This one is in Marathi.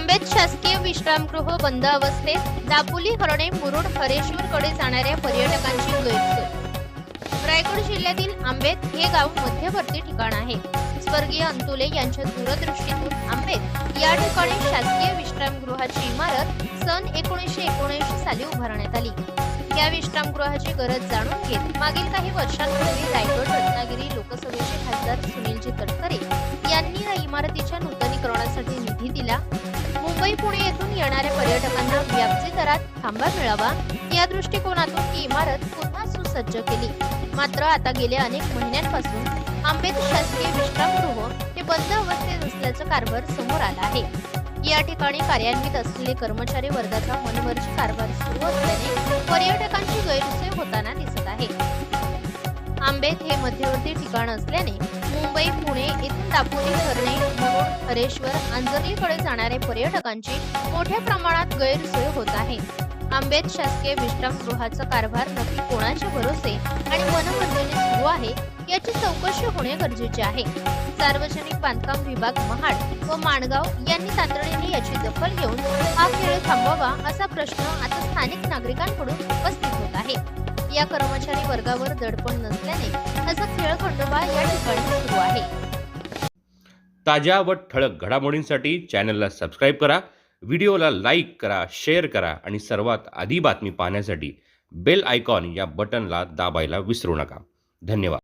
आंबेत शासकीय विश्रामगृह बंद अवस्थेत दापोली हरणे मुरुड हरेश्वरकडे जाणाऱ्या पर्यटकांची गैरसोय. रायगड जिल्ह्यातील आंबेत हे गाव मध्यवर्ती ठिकाण आहे. स्वर्गीय अंतुले यांच्या दूरदृष्टीतून आंबेत या ठिकाणी शासकीय विश्रामगृहाची इमारत सन एकोणीसशे एकोणऐंशी साली उभारण्यात आली. या विश्रामगृहाची गरज जाणून घेत मागील काही वर्षांपूर्वी रायगड मुंबई पुणे येथून येणाऱ्या पर्यटकांना व्याप्ती दरात थांबा मिळावा. या दृष्टिकोनातून ही इमारत पुन्हा सुसज्ज केली. मात्र आता गेल्या अनेक महिन्यांपासून आंबेत शासकीय विश्रामगृह हे बंद अवस्थेत असल्याचं कारभार समोर आला आहे. या ठिकाणी कार्यान्वित असलेले कर्मचारी वर्गाचा मनमर्जी कारभार सुरू असल्याने पर्यटकांची गैरसोय होताना दिसत आहे. आंबेत हे मध्यवर्ती ठिकाण असल्याने मुंबई पुणे येथून दापोली हरणे मुरुड हरेश्वर आंजर्लीकडे जाणाऱ्या पर्यटकांची मोठ्या प्रमाणात गैरसोय होत आहे. आंबेत शासकीय विश्रामगृहाचा कारभार नक्की कोणाच्या भरोसे आणि मनमर्जीने सुरू आहे याची चौकशी होणे गरजेचे आहे. सार्वजनिक बांधकाम विभाग महाड व माणगाव यांनी तातडीने याची दखल घेऊन हा खेळ थांबवावा असा प्रश्न आता स्थानिक नागरिकांकडून उपस्थित होत आहे. या कर्मचारी वर्गावर दडपण नसल्याने असा खेळ खंडोबा या ठिकाणी सुरू आहे. ताज्या व ठळक घडामोडींसाठी चॅनलला सबस्क्राईब करा व्हिडिओला लाईक करा शेअर करा आणि सर्वात आधी बातमी पाहण्यासाठी बेल आयकॉन या बटनला दाबायला विसरू नका. धन्यवाद.